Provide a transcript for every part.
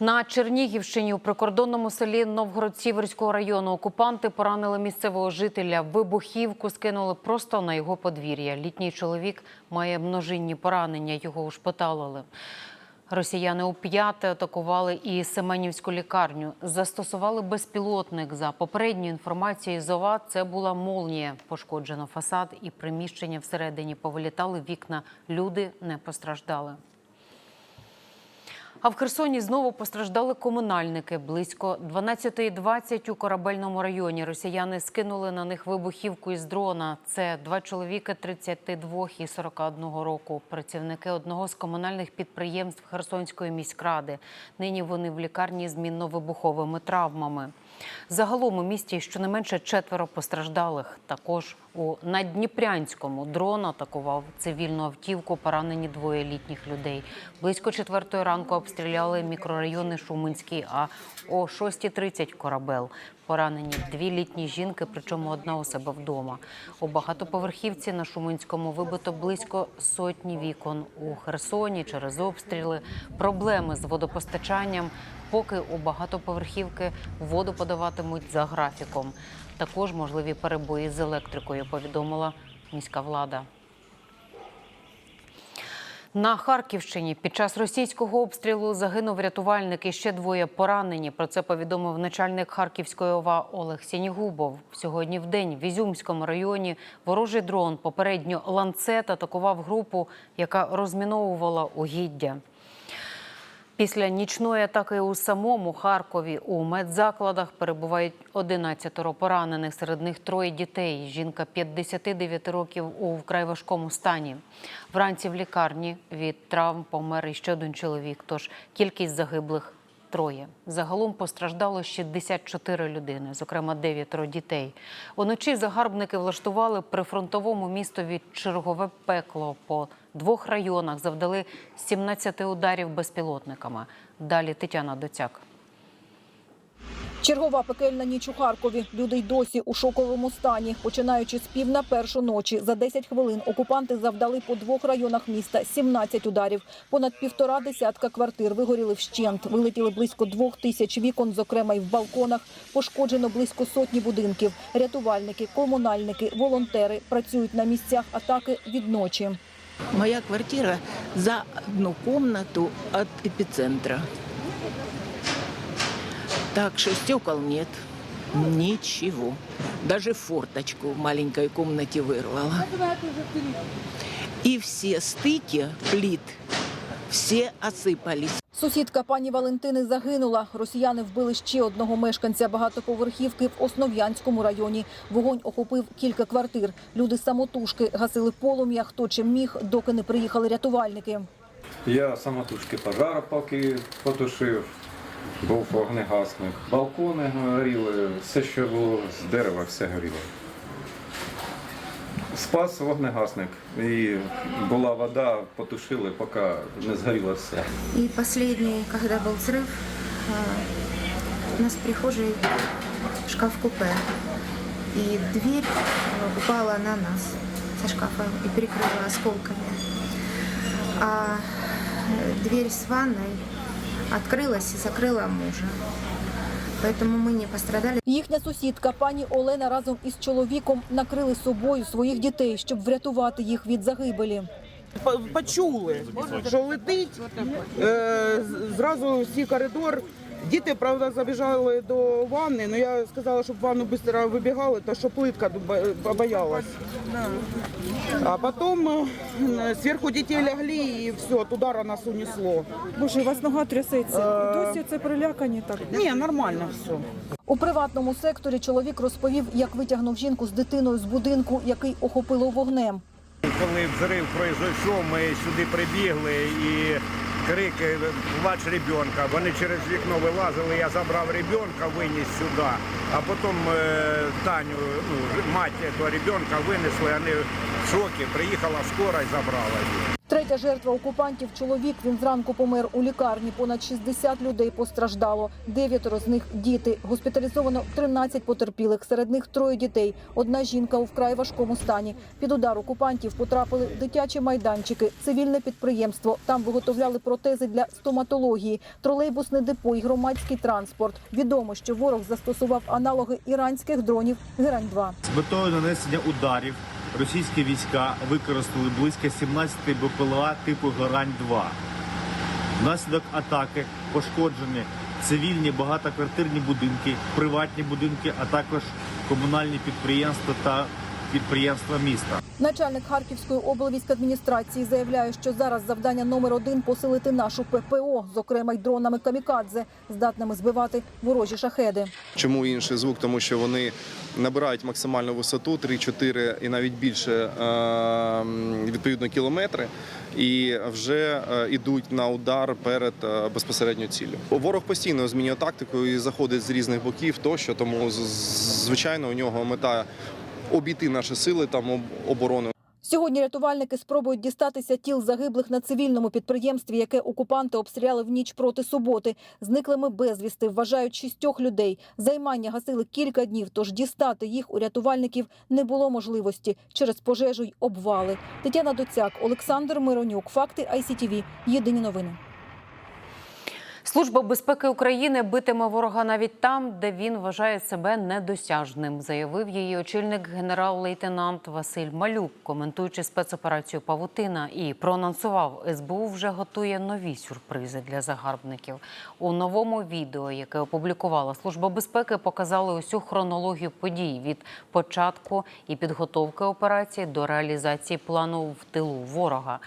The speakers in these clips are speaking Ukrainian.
На Чернігівщині у прикордонному селі Новгород-Сіверського району окупанти поранили місцевого жителя. Вибухівку скинули просто на його подвір'я. Літній чоловік має множинні поранення. Його ушпиталили. Росіяни у п'яте атакували і Семенівську лікарню. Застосували безпілотник. За попередньою інформацією з ОВА, це була молнія. Пошкоджено фасад і приміщення всередині. Повилітали вікна. Люди не постраждали. А в Херсоні знову постраждали комунальники. Близько 12.20 у корабельному районі росіяни скинули на них вибухівку із дрона. Це два чоловіка 32 і 41 року. Працівники одного з комунальних підприємств Херсонської міськради. Нині вони в лікарні з мінно-вибуховими травмами. Загалом у місті щонайменше четверо постраждалих. Також у Наддніпрянському дрон атакував цивільну автівку. Поранені двоє літніх людей. Близько четвертої ранку обстріляли мікрорайони Шуминський, а о 6.30 корабел. Поранені дві літні жінки, причому одна у себе вдома. У багатоповерхівці на Шуминському вибито близько сотні вікон. У Херсоні через обстріли проблеми з водопостачанням. Поки у багатоповерхівки воду подаватимуть за графіком. Також можливі перебої з електрикою, повідомила міська влада. На Харківщині під час російського обстрілу загинув рятувальник і ще двоє поранені. Про це повідомив начальник Харківської ОВА Олег Сінігубов. Сьогодні в день в Ізюмському районі ворожий дрон попередньо ланцет атакував групу, яка розміновувала угіддя. Після нічної атаки у самому Харкові у медзакладах перебувають 11 поранених. Серед них троє дітей. Жінка 59 років у вкрай важкому стані. Вранці в лікарні від травм помер іще один чоловік. Тож кількість загиблих троє. Загалом постраждало 64 людини, зокрема дев'ятеро дітей. Уночі загарбники влаштували прифронтовому містові чергове пекло по двох районах. Завдали 17 ударів безпілотниками. Далі Тетяна Доцяк. Чергова пекельна ніч у Харкові. Люди й досі у шоковому стані. Починаючи з пів на першу ночі, за 10 хвилин окупанти завдали по двох районах міста 17 ударів. Понад півтора десятка квартир вигоріли вщент. Вилетіли близько двох тисяч вікон, зокрема й в балконах. Пошкоджено близько сотні будинків. Рятувальники, комунальники, волонтери працюють на місцях атаки від ночі. Моя квартира за одну комнату от эпицентра. Так что стекол нет. Ничего. Даже форточку в маленькой комнате вырвала. И все стыки плит, все осыпались. Сусідка пані Валентини загинула. Росіяни вбили ще одного мешканця багатоповерхівки в Основ'янському районі. Вогонь охопив кілька квартир. Люди самотужки гасили полум'я, хто чим міг, доки не приїхали рятувальники. Я самотужки пожар поки потушив, був вогнегасник. Балкони горіли, все, що було з дерева, все горіло. Спас вогнегасник. І була вода, потушили, поки не згоріло все. И последний, когда был взрыв, а, у нас в прихожей шкаф-купе. И дверь а, упала на нас со шкафа и перекрыла осколками. А э, дверь с ванной открылась и закрыла мужа. Поэтому мы не пострадали. Їхня сусідка пані Олена разом із чоловіком накрили собою своїх дітей, щоб врятувати їх від загибелі. По- почули, що летить. Е, з- зразу всі коридор. Діти, правда, забіжали до ванни, але я сказала, щоб в ванну швидко вибігали, то що плитка бо- побоялась. А потім е, зверху дітей лягли і все, от удара нас унесло. Боже, у вас нога трясеться. І досі це прилякані так. Ні, нормально все. У приватному секторі чоловік розповів, як витягнув жінку з дитиною з будинку, який охопило вогнем. Коли взрив пройшов, ми сюди прибігли і крики плач ребенка. Вони через вікно вилазили, я забрав ребенка, виніс сюди, а потім е, Таню, ну, мать цього ребенка винесли, вони в шокі. Приїхала скора і забрала її. Третя жертва окупантів – чоловік. Він зранку помер у лікарні. Понад 60 людей постраждало. Дев'ятеро з них – діти. Госпіталізовано 13 потерпілих. Серед них троє дітей. Одна жінка у вкрай важкому стані. Під удар окупантів потрапили дитячі майданчики, цивільне підприємство. Там виготовляли протези для стоматології, тролейбусне депо і громадський транспорт. Відомо, що ворог застосував аналоги іранських дронів «Герань-2». З метою нанесення ударів російські війська використали близько 17 БПЛА типу Гарань-2. Внаслідок атаки пошкоджені цивільні багатоквартирні будинки, приватні будинки, а також комунальні підприємства та підприємства міста. Начальник Харківської облвійськадміністрації заявляє, що зараз завдання номер один посилити нашу ППО, зокрема й дронами камікадзе, здатними збивати ворожі шахеди. Чому інший звук? Тому що вони набирають максимальну висоту 3-4 і навіть більше е, відповідно кілометри, і вже е, йдуть на удар перед е, безпосередньо ціллю. Ворог постійно змінює тактику і заходить з різних боків, тощо тому звичайно у нього мета обійти наші сили там об- оборони. Сьогодні рятувальники спробують дістатися тіл загиблих на цивільному підприємстві, яке окупанти обстріляли в ніч проти суботи. Зниклими безвісти вважають шістьох людей. Займання гасили кілька днів, тож дістати їх у рятувальників не було можливості через пожежу й обвали. Тетяна Доцяк, Олександр Миронюк. Факти ICTV. Єдині новини. Служба безпеки України битиме ворога навіть там, де він вважає себе недосяжним, заявив її очільник генерал-лейтенант Василь Малюк, коментуючи спецоперацію Павутина, і проанонсував, СБУ вже готує нові сюрпризи для загарбників. У новому відео, яке опублікувала служба безпеки, показали усю хронологію подій від початку і підготовки операції до реалізації плану в тилу ворога.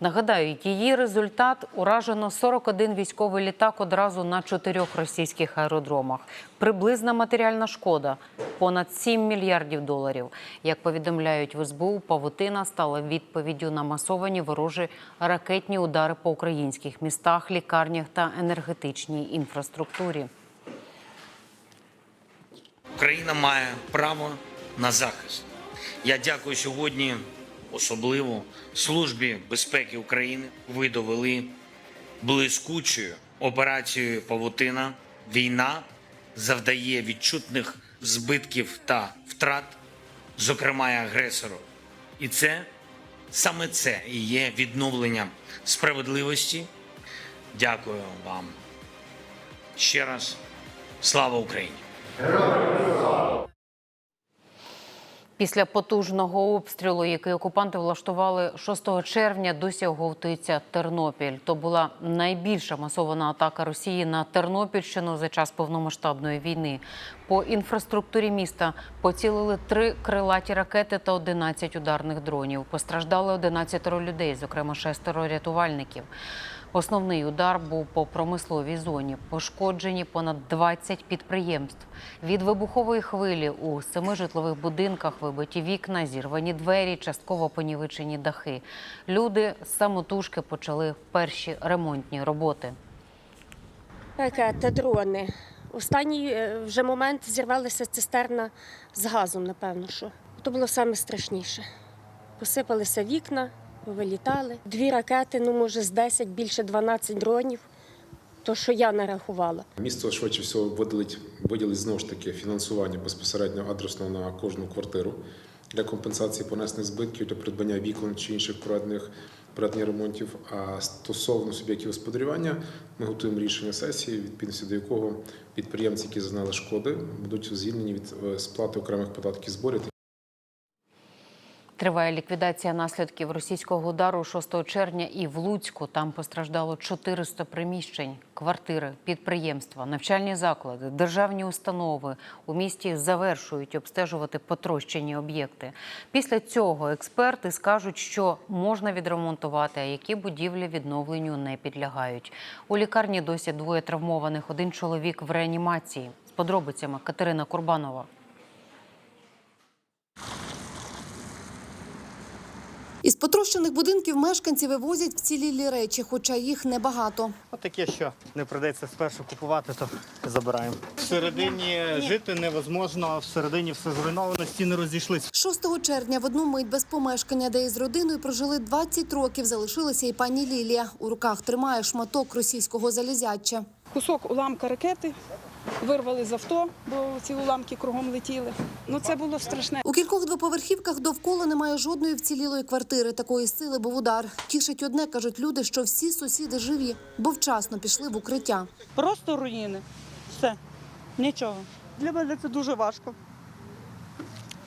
Нагадаю, її результат уражено 41 військовий літак одразу на чотирьох російських аеродромах. Приблизна матеріальна шкода понад 7 мільярдів доларів. Як повідомляють в СБУ, павутина стала відповіддю на масовані ворожі ракетні удари по українських містах, лікарнях та енергетичній інфраструктурі. Україна має право на захист. Я дякую сьогодні особливо Службі безпеки України. Ви довели блискучою операцією Павутина. Війна завдає відчутних збитків та втрат, зокрема й агресору. І це саме це і є відновленням справедливості. Дякую вам ще раз. Слава Україні! Після потужного обстрілу, який окупанти влаштували 6 червня, досі оговтується Тернопіль. То була найбільша масована атака Росії на Тернопільщину за час повномасштабної війни. По інфраструктурі міста поцілили три крилаті ракети та 11 ударних дронів. Постраждали 11 людей, зокрема шестеро рятувальників. Основний удар був по промисловій зоні. Пошкоджені понад 20 підприємств. Від вибухової хвилі у семи житлових будинках вибиті вікна, зірвані двері, частково понівечені дахи. Люди самотужки почали перші ремонтні роботи. Ракети, дрони. Останній е, вже момент зірвалася цистерна з газом, напевно, що. То було саме страшніше. Посипалися вікна, вилітали. Дві ракети, ну може з 10, більше 12 дронів. То, що я нарахувала. Місто швидше всього виділить, виділить знову ж таки фінансування безпосередньо адресно на кожну квартиру для компенсації понесених збитків, для придбання вікон чи інших проведених проведення ремонтів. А стосовно суб'єктів господарювання, ми готуємо рішення сесії, відповідності до якого підприємці, які зазнали шкоди, будуть звільнені від е, сплати окремих податків зборів. Триває ліквідація наслідків російського удару 6 червня і в Луцьку. Там постраждало 400 приміщень, квартири, підприємства, навчальні заклади, державні установи. У місті завершують обстежувати потрощені об'єкти. Після цього експерти скажуть, що можна відремонтувати, а які будівлі відновленню не підлягають. У лікарні досі двоє травмованих. Один чоловік в реанімації. З подробицями Катерина Курбанова. Із Потрощених будинків мешканці вивозять вцілілі речі, хоча їх небагато. От таке, що не прийдеться спершу купувати, то забираємо. Всередині жити невозможно, всередині все зруйновано, стіни розійшлись. 6 червня в одну мить без помешкання, де із родиною прожили 20 років, залишилася і пані Лілія. У руках тримає шматок російського залізяча. Кусок уламка ракети вирвали з авто, бо ці уламки кругом летіли. Ну це було страшне. У кількох двоповерхівках довкола немає жодної вцілілої квартири. Такої сили був удар. Тішить одне, кажуть люди, що всі сусіди живі, бо вчасно пішли в укриття. Просто руїни. Все. Нічого. Для мене це дуже важко.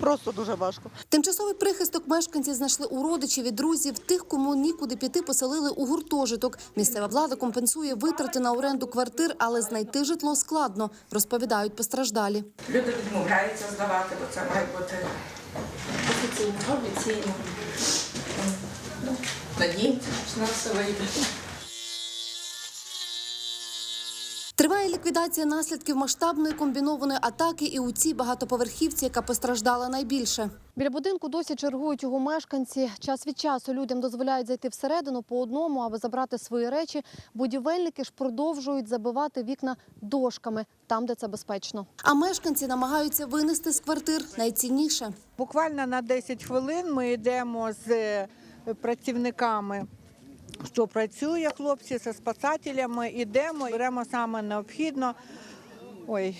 Просто дуже важко. Тимчасовий прихисток мешканці знайшли у родичів і друзів. Тих, кому нікуди піти, поселили у гуртожиток. Місцева влада компенсує витрати на оренду квартир, але знайти житло складно, розповідають постраждалі. Люди відмовляються здавати, бо це має бути офіційно, офіційно. Ну, Надіємося, що на все вийде. Триває ліквідація наслідків масштабної комбінованої атаки і у цій багатоповерхівці, яка постраждала найбільше. Біля будинку досі чергують його мешканці. Час від часу людям дозволяють зайти всередину по одному, аби забрати свої речі. Будівельники ж продовжують забивати вікна дошками там, де це безпечно. А мешканці намагаються винести з квартир найцінніше. Буквально на 10 хвилин ми йдемо з е, працівниками, що працює хлопці зі спасателями. Йдемо, беремо саме необхідно. Ой,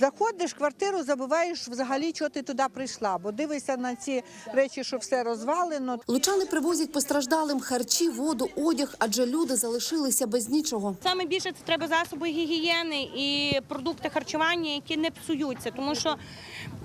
заходиш в квартиру, забуваєш взагалі, що ти туди прийшла, бо дивишся на ці речі, що все розвалено. Лучани привозять постраждалим харчі, воду, одяг, адже люди залишилися без нічого. Саме більше це треба засоби гігієни і продукти харчування, які не псуються, тому що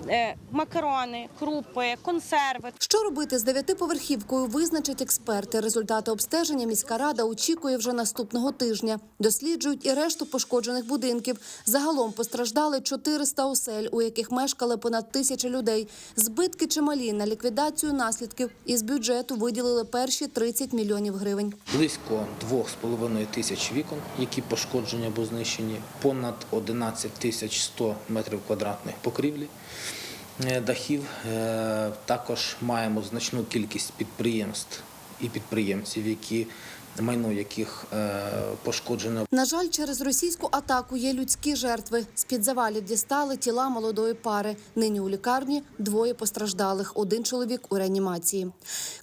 е, макарони, крупи, консерви. Що робити з дев'ятиповерхівкою, визначать експерти. Результати обстеження міська рада очікує вже наступного тижня. Досліджують і решту пошкоджених будинків. Загалом постраждали 400 осель, у яких мешкали понад тисяча людей. Збитки чималі на ліквідацію наслідків із бюджету виділили перші 30 мільйонів гривень. Близько 2,5 тисяч вікон, які пошкоджені або знищені, понад 11 тисяч 100 метрів квадратних покрівлі е, дахів. Е, Також маємо значну кількість підприємств і підприємців, які майно яких е, пошкоджено На жаль, через російську атаку є людські жертви. З-під завалів дістали тіла молодої пари. Нині у лікарні двоє постраждалих. Один чоловік у реанімації.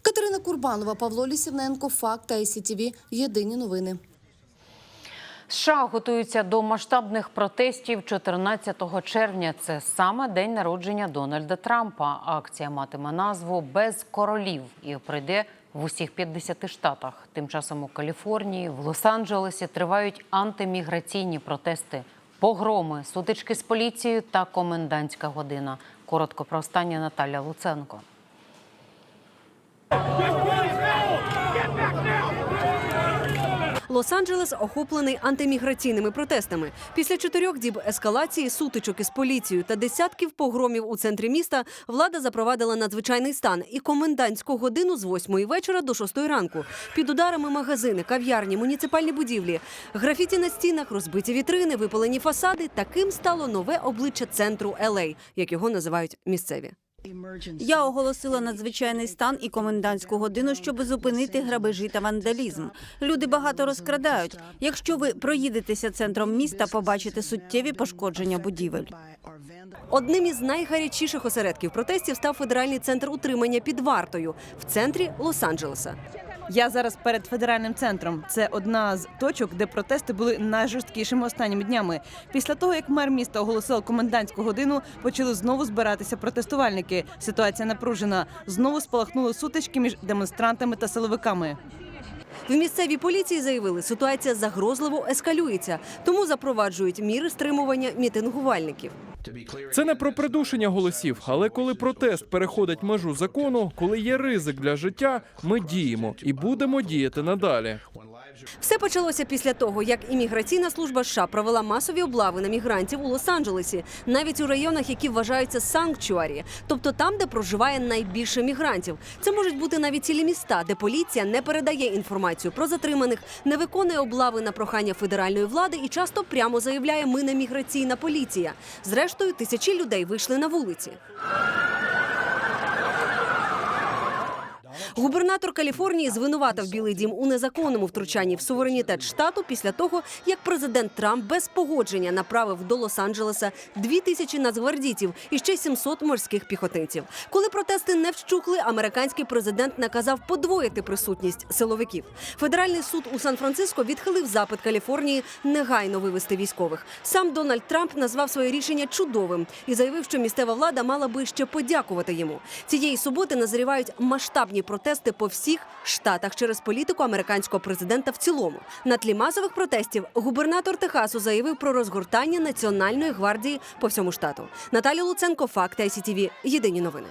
Катерина Курбанова, Павло Лісівненко, Факт та ICTV. Єдині новини. США готуються до масштабних протестів 14 червня. Це саме день народження Дональда Трампа. Акція матиме назву Без королів і пройде в усіх 50 штатах. Тим часом у Каліфорнії, в Лос-Анджелесі тривають антиміграційні протести, погроми, сутички з поліцією та комендантська година. Коротко про останнє Наталя Луценко. Лос-Анджелес охоплений антиміграційними протестами. Після чотирьох діб ескалації, сутичок із поліцією та десятків погромів у центрі міста влада запровадила надзвичайний стан і комендантську годину з 8 вечора до 6 ранку. Під ударами магазини, кав'ярні, муніципальні будівлі, графіті на стінах, розбиті вітрини, випалені фасади. Таким стало нове обличчя центру LA, як його називають місцеві. Я оголосила надзвичайний стан і комендантську годину, щоб зупинити грабежі та вандалізм. Люди багато розкрадають. Якщо ви проїдетеся центром міста, побачите суттєві пошкодження будівель. Одним із найгарячіших осередків протестів став федеральний центр утримання під вартою в центрі Лос-Анджелеса. Я зараз перед федеральним центром. Це одна з точок, де протести були найжорсткішими останніми днями. Після того, як мер міста оголосив комендантську годину, почали знову збиратися протестувальники. Ситуація напружена. Знову спалахнули сутички між демонстрантами та силовиками. В місцевій поліції заявили, ситуація загрозливо ескалюється, тому запроваджують міри стримування мітингувальників. Це не про придушення голосів, але коли протест переходить межу закону, коли є ризик для життя, ми діємо і будемо діяти надалі. Все почалося після того, як імміграційна служба США провела масові облави на мігрантів у Лос-Анджелесі, навіть у районах, які вважаються санкчуарі, тобто там, де проживає найбільше мігрантів. Це можуть бути навіть цілі міста, де поліція не передає інформацію про затриманих, не виконує облави на прохання федеральної влади і часто прямо заявляє Ми не міграційна поліція. Зрештою, тисячі людей вийшли на вулиці. Губернатор Каліфорнії звинуватив Білий Дім у незаконному втручанні в суверенітет штату після того, як президент Трамп без погодження направив до Лос-Анджелеса дві тисячі нацгвардійців і ще 700 морських піхотинців. Коли протести не вщухли, американський президент наказав подвоїти присутність силовиків. Федеральний суд у Сан-Франциско відхилив запит Каліфорнії негайно вивести військових. Сам Дональд Трамп назвав своє рішення чудовим і заявив, що місцева влада мала би ще подякувати йому. Цієї суботи назрівають масштабні протести по всіх штатах через політику американського президента в цілому. На тлі масових протестів губернатор Техасу заявив про розгортання національної гвардії по всьому штату. Наталя Луценко, факти ICTV. Єдині новини.